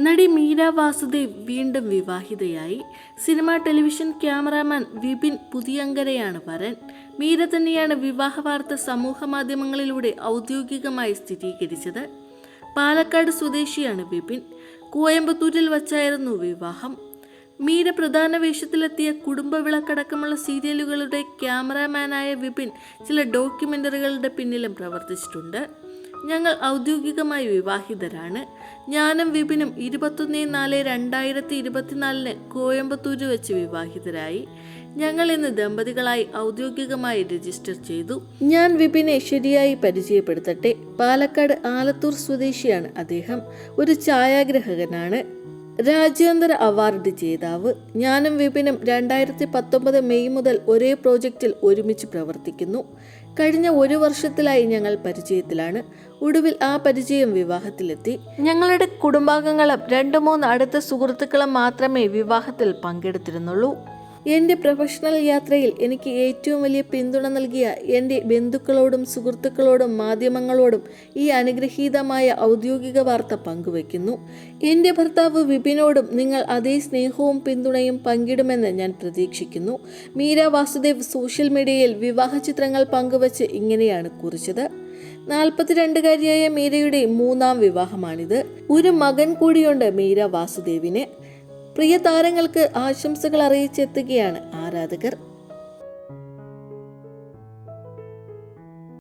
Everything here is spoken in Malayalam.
നടി മീര വാസുദേവ് വീണ്ടും വിവാഹിതയായി. സിനിമ ടെലിവിഷൻ ക്യാമറാമാൻ വിപിൻ പുതിയങ്കരയാണ് വരൻ. മീര തന്നെയാണ് വിവാഹ വാർത്ത സമൂഹ മാധ്യമങ്ങളിലൂടെ ഔദ്യോഗികമായി സ്ഥിരീകരിച്ചത്. പാലക്കാട് സ്വദേശിയാണ് വിപിൻ. കോയമ്പത്തൂരിൽ വച്ചായിരുന്നു വിവാഹം. മീര പ്രധാന വേഷത്തിലെത്തിയ കുടുംബവിളക്കടക്കമുള്ള സീരിയലുകളുടെ ക്യാമറാമാനായ വിപിൻ ചില ഡോക്യുമെന്ററികളുടെ പിന്നിലും പ്രവർത്തിച്ചിട്ടുണ്ട്. ഞങ്ങൾ ഔദ്യോഗികമായി വിവാഹിതരാണ്. ഞാനും വിപിനും ഇരുപത്തൊന്ന് നാല് രണ്ടായിരത്തി ഇരുപത്തിനാലിന് കോയമ്പത്തൂര് വെച്ച് വിവാഹിതരായി. ഞങ്ങൾ ഇന്ന് ദമ്പതികളായി ഔദ്യോഗികമായി രജിസ്റ്റർ ചെയ്തു. ഞാൻ വിപിനെ ശരിയായി പരിചയപ്പെടുത്തട്ടെ. പാലക്കാട് ആലത്തൂർ സ്വദേശിയാണ് അദ്ദേഹം. ഒരു ഛായാഗ്രഹകനാണ്. രാജ്യാന്തര അവാർഡ് ജേതാവ് ഞാനും വിപിനും രണ്ടായിരത്തി പത്തൊമ്പത് മെയ് മുതൽ ഒരേ പ്രോജക്റ്റിൽ ഒരുമിച്ച് പ്രവർത്തിക്കുന്നു. കഴിഞ്ഞ ഒരു വർഷത്തിലായി ഞങ്ങൾ പരിചയത്തിലാണ്. ഒടുവിൽ ആ പരിചയം വിവാഹത്തിലെത്തി. ഞങ്ങളുടെ കുടുംബാംഗങ്ങളും രണ്ടു മൂന്ന് അടുത്ത സുഹൃത്തുക്കളും മാത്രമേ വിവാഹത്തിൽ പങ്കെടുത്തിരുന്നുള്ളൂ. എന്റെ പ്രൊഫഷണൽ യാത്രയിൽ എനിക്ക് ഏറ്റവും വലിയ പിന്തുണ നൽകിയ എന്റെ ബന്ധുക്കളോടും സുഹൃത്തുക്കളോടും മാധ്യമങ്ങളോടും ഈ അനുഗ്രഹീതമായ ഔദ്യോഗിക വാർത്ത പങ്കുവയ്ക്കുന്നു. എന്റെ ഭർത്താവ് വിപിനോടും നിങ്ങൾ അതേ സ്നേഹവും പിന്തുണയും പങ്കിടുമെന്ന് ഞാൻ പ്രതീക്ഷിക്കുന്നു. മീര വാസുദേവ് സോഷ്യൽ മീഡിയയിൽ വിവാഹ ചിത്രങ്ങൾ പങ്കുവച്ച് ഇങ്ങനെയാണ് കുറിച്ചത്. നാൽപ്പത്തിരണ്ടുകാരിയായ മീരയുടെ മൂന്നാം വിവാഹമാണിത്. ഒരു മകൻ കൂടിയുണ്ട് മീര വാസുദേവിന്. പ്രിയ താരങ്ങൾക്ക് ആശംസകൾ അറിയിച്ചെത്തുകയാണ് ആരാധകർ.